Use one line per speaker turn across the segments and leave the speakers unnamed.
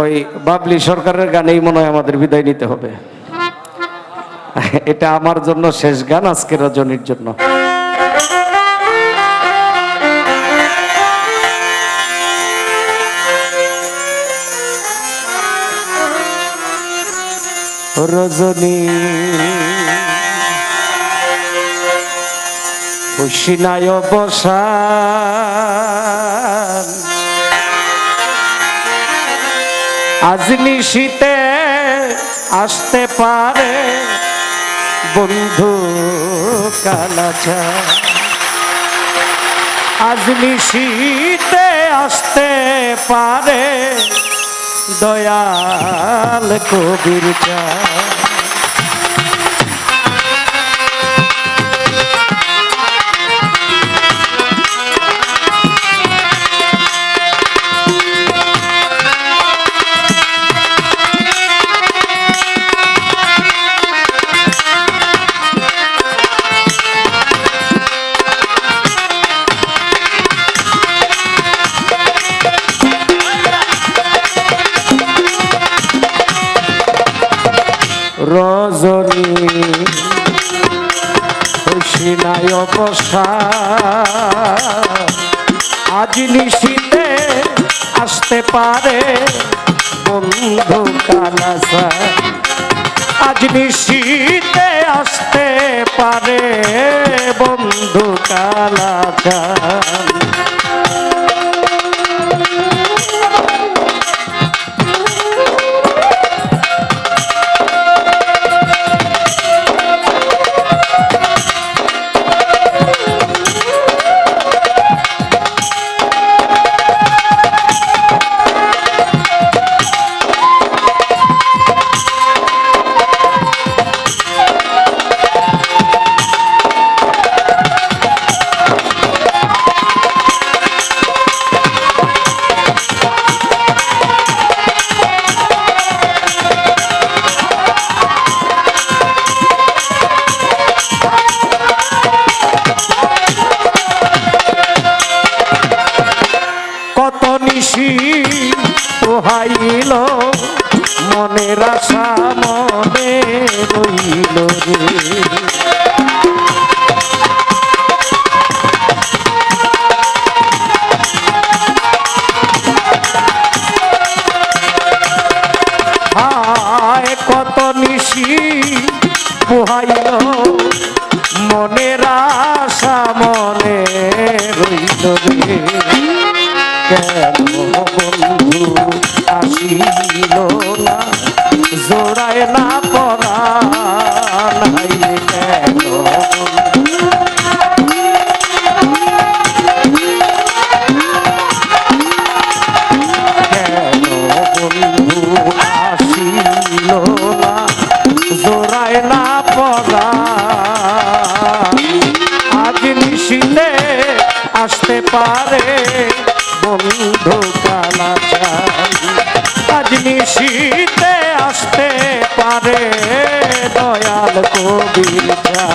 ওই বাবলি সরকারের গানেই মনে হয় আমাদের বিদায় নিতে হবে। এটা আমার জন্য শেষ গান, আজকের রজনীর জন্য। রজনী খুশিনায় বসান আজ শীতে আসতে পারে বন্ধু কালাচা। আজনি শীতে আসতে পারে দয়াল কবির চা। আজ নিশীতে আসতে পারে বন্ধু কালাসা। আজ নিশীতে আসতে পারে বন্ধু কালাচা পোহাইল মনের আশা মনে রইল রে। মনে রইল রে। কেন আসিল না জোড়ায় না পড়া নাই আসিল আসতে পারে বন্ধু কালাচার আজ নিশিতে আসতে পারে দয়াল কবির চা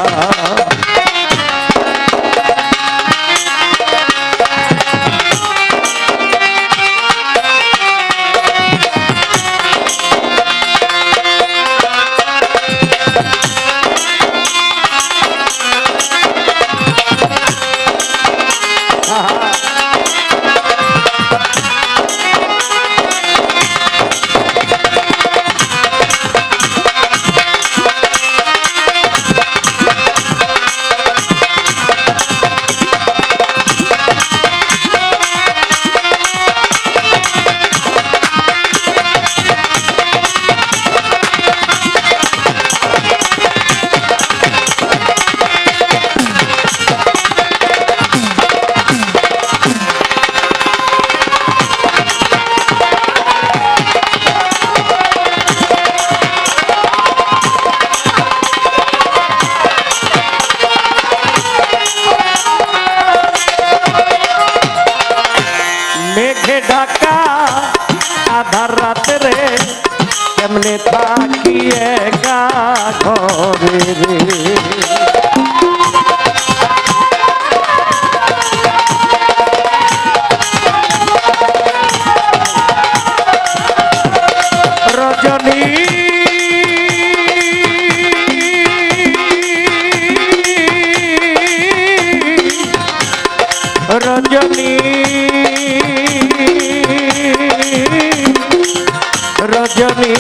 রজনী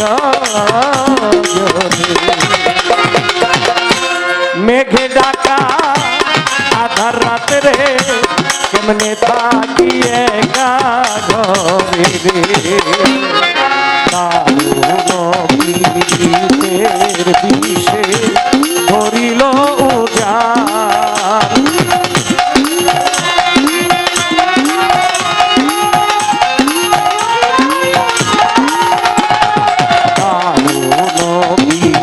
রজনী। মেঘে ডাকা আধার রাতে রে কেমনে থাকি একা ঘরে রে বিষে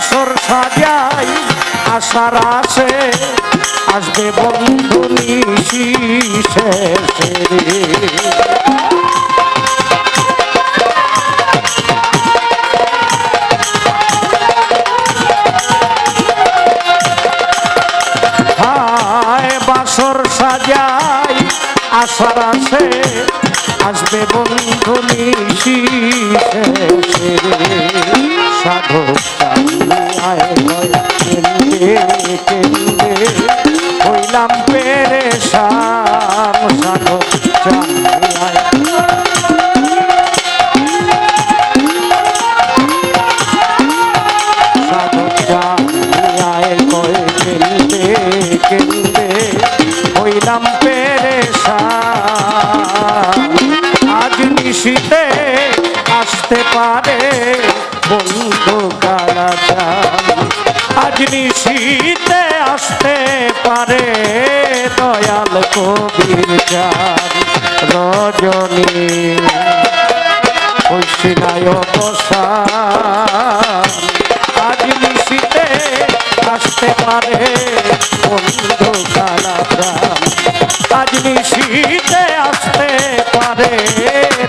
বাসর সাজাই আশার আসে আসবে বন্ধু বাসর সাজাই আশার আসে আসবে হইলাম পেরেশান সাধক ঐশিনায় বসান আজ নিশিতে আসতে পারে বন্ধু কালাচান আজ নিশিতে আসতে পারে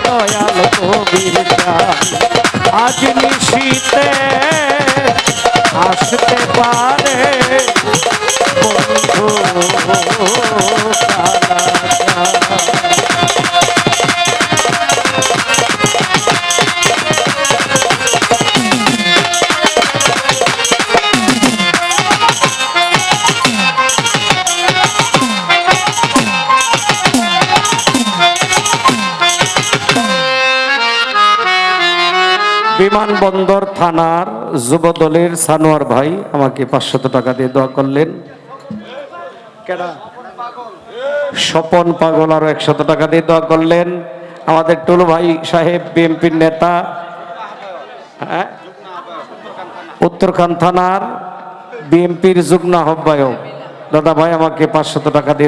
দয়াল কবির আজ নিশিতে আসতে বিমানবন্দর থানার যুবদলের সানোয়ার ভাই আমাকে পাঁচশত টাকা দিয়ে দোয়া করলেন। স্বপন পাগল আরও একশত টাকা দিয়ে দোয়া করলেন। আমাদের টুলু ভাই সাহেব, বিএনপির নেতা হ্যাঁ? উত্তরখান থানার বিএনপির যুগ্ম আহ্বায়ক। দাদা ভাই আমাকে পাঁচশত টাকা দিয়ে